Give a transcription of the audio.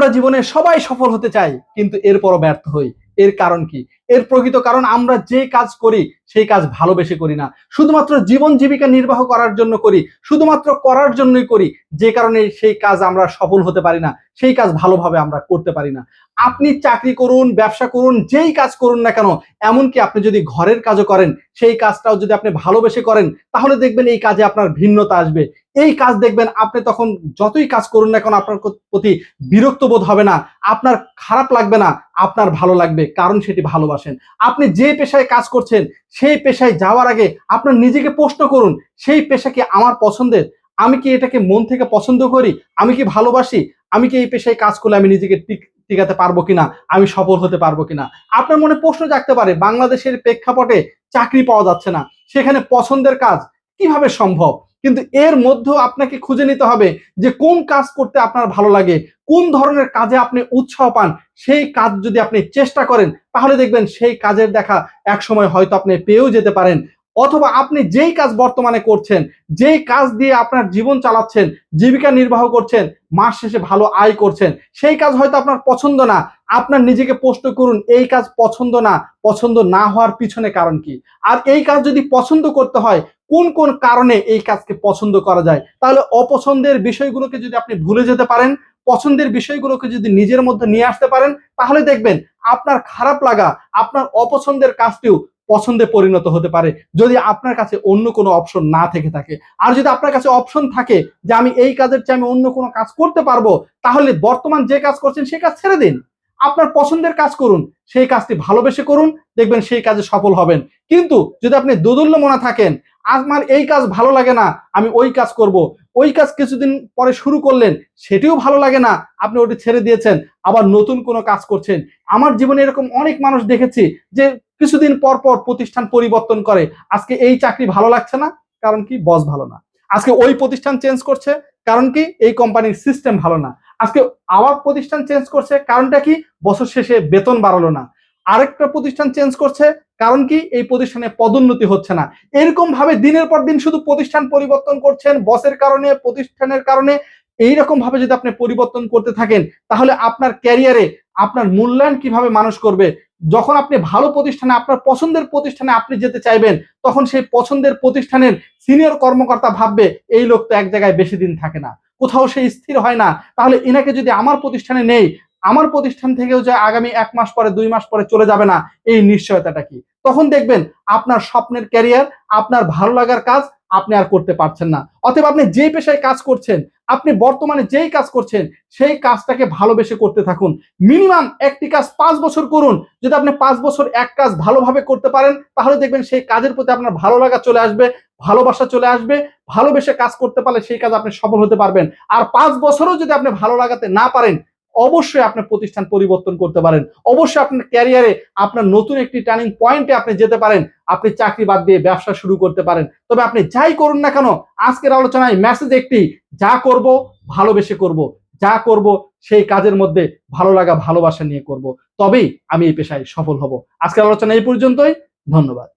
আমরা জীবনে সবাই সফল হতে চাই কিন্তু এরপরও ব্যর্থ হই। এর কারণ কি? এর প্রকৃত কারণ আমরা যে কাজ করি, সেই কাজ ভালোবেসে করি না। শুধুমাত্র জীবন জীবিকা নির্বাহ করার জন্য করি, শুধুমাত্র করার জন্যই করি, যে কারণে সেই কাজ আমরা সফল হতে পারি না, সেই কাজ ভালোভাবে আমরা করতে পারি না। আপনি চাকরি করুন, ব্যবসা করুন, যেই কাজ করুন না কেন, এমনকি আপনি যদি ঘরের কাজও করেন, সেই কাজটাও যদি আপনি ভালোবেসে করেন, তাহলে দেখবেন এই কাজে আপনার ভিন্নতা আসবে। এই কাজ দেখবেন আপনি তখন যতই কাজ করুন না কেন, আপনার প্রতি বিরক্ত বোধ হবে না, আপনার খারাপ লাগবে না, আপনার ভালো লাগবে, কারণ সেটি ভালোবাসেন আপনি যে পেশায় কাজ করছেন, সেই পেশায় যাওয়ার আগে আপনার নিজেকে প্রশ্ন করুন, সেই পেশা কি আমার পছন্দের? আমি কি এটাকে মন থেকে পছন্দ করি? আমি কি ভালোবাসি? আমি কি এই পেশায় কাজ করলে আমি নিজেকে টিক টিকাতে পারব কিনা? আমি সফল হতে পারব কিনা? আপনার মনে প্রশ্ন জাগতে পারে, বাংলাদেশের প্রেক্ষাপটে চাকরি পাওয়া যাচ্ছে না, সেখানে পছন্দের কাজ কীভাবে সম্ভব? কিন্তু এর মধ্যেও আপনাকে খুঁজে নিতে হবে যে কোন কাজ করতে আপনার ভালো লাগে, কোন ধরনের কাজে আপনি উৎসাহ পান, সেই কাজ যদি আপনি চেষ্টা করেন, তাহলে দেখবেন সেই কাজের দেখা একসময় হয়তো আপনি পেয়েও যেতে পারেন। অথবা আপনি যেই কাজ বর্তমানে করছেন, যেই কাজ দিয়ে আপনার জীবন চালাচ্ছেন, জীবিকা নির্বাহ করছেন, মাস শেষে ভালো আয় করছেন, সেই কাজ হয়তো আপনার পছন্দ না। আপনার নিজেকে প্রশ্ন করুন, এই কাজ পছন্দ না পছন্দ না হওয়ার পিছনে কারণ কি? আর এই কাজ যদি পছন্দ করতে হয়, কোন কোন কারণে এই কাজকে পছন্দ করা যায়? তাহলে অপছন্দের বিষয়গুলোকে যদি আপনি ভুলে যেতে পারেন, পছন্দের বিষয়গুলোকে যদি নিজের মধ্যে নিয়ে আসতে পারেন, তাহলে দেখবেন আপনার খারাপ লাগা, আপনার অপছন্দের কাজটিও পছন্দে পরিণত হতে পারে। যদি আপনার কাছে অন্য কোনো অপশন না থেকে থাকে। আর যদি আপনার কাছে অপশন থাকে যে আমি এই কাজের চেয়ে আমি অন্য কোনো কাজ করতে পারব, তাহলে বর্তমান যে কাজ করছেন সেই কাজ ছেড়ে দিন। আপনার পছন্দের কাজ করুন, সেই কাজটি ভালোবেসে করুন, দেখবেন সেই কাজে সফল হবেন। কিন্তু যদি আপনি দোদুল্য মনে থাকেন আমার এই কাজ ভালো লাগে না, আমি ওই কাজ করব। ওই কাজ কিছুদিন পরে শুরু করলেন, সেটিও ভালো লাগে না, আপনি ওটি ছেড়ে দিয়েছেন, আবার নতুন কোনো কাজ করছেন। আমার জীবনে এরকম অনেক মানুষ দেখেছি যে কিছুদিন পর পর প্রতিষ্ঠান পরিবর্তন করে। আজকে এই চাকরি ভালো লাগছে না, কারণ কি? বস ভালো না। আজকে ওই প্রতিষ্ঠান চেঞ্জ করছে, কারণ কি? এই কোম্পানির সিস্টেম ভালো না। আজকে আবার প্রতিষ্ঠান চেঞ্জ করছে, কারণটা কি? বছর শেষে বেতন বাড়ালো না। আরেকটা প্রতিষ্ঠান চেঞ্জ করছে, কারণ কি? এই প্রতিষ্ঠানে পদোন্নতি হচ্ছে না। এরকম ভাবে দিনের পর দিন শুধু প্রতিষ্ঠান পরিবর্তন করছেন, বসের কারণে, প্রতিষ্ঠানের কারণে এইরকম ভাবে যদি আপনি পরিবর্তন করতে থাকেন, তাহলে আপনার ক্যারিয়ারে আপনার মূল্যায়ন কীভাবে মানুষ করবে? যখন আপনি ভালো প্রতিষ্ঠানে, আপনার পছন্দের প্রতিষ্ঠানে আপনি যেতে চাইবেন, তখন সেই পছন্দের প্রতিষ্ঠানের সিনিয়র কর্মকর্তা ভাববে, এই লোক তো এক জায়গায় বেশি দিন থাকে না। কোথাও সে স্থির হয় না। তাহলে এনাকে যদি আমার প্রতিষ্ঠানে নেই, আমার প্রতিষ্ঠান থেকেও যে আগামী এক মাস পরে, দুই মাস পরে চলে যাবে না, এই নিশ্চয়তাটা কি? তখন দেখবেন আপনার স্বপ্নের ক্যারিয়ার আপনার ভালো লাগার কাজ আপনি আর করতে পারছেন না। অথবা আপনি যে পেশায় কাজ করছেন, আপনি বর্তমানে যেই কাজ করছেন, সেই কাজটাকে ভালোবেসে করতে থাকুন। মিনিমাম একটি কাজ পাঁচ বছর করুন। যদি আপনি পাঁচ বছর এক কাজ ভালোভাবে করতে পারেন, তাহলে দেখবেন সেই কাজের প্রতি আপনার ভালো লাগা চলে আসবে, ভালোবাসা চলে আসবে। ভালোবেসে কাজ করতে পারলে সেই কাজ আপনি সফল হতে পারবেন। আর পাঁচ বছরও যদি আপনি ভালো লাগাতে না পারেন অবশ্যই আপনার প্রতিষ্ঠান পরিবর্তন করতে পারেন। অবশ্যই আপনার ক্যারিয়ারে আপনার নতুন একটি টার্নিং পয়েন্টে আপনি যেতে পারেন। আপনি চাকরি বাদ দিয়ে ব্যবসা শুরু করতে পারেন। তবে আপনি যাই করুন না কেন, আজকের আলোচনায় মেসেজ একটি, যা করব, ভালোবেসে করব। যা করব, সেই কাজের মধ্যে ভালো লাগা, ভালোবাসা নিয়ে করব। তবেই আমি এই পেশায় সফল হব। আজকের আলোচনা এই পর্যন্তই। ধন্যবাদ।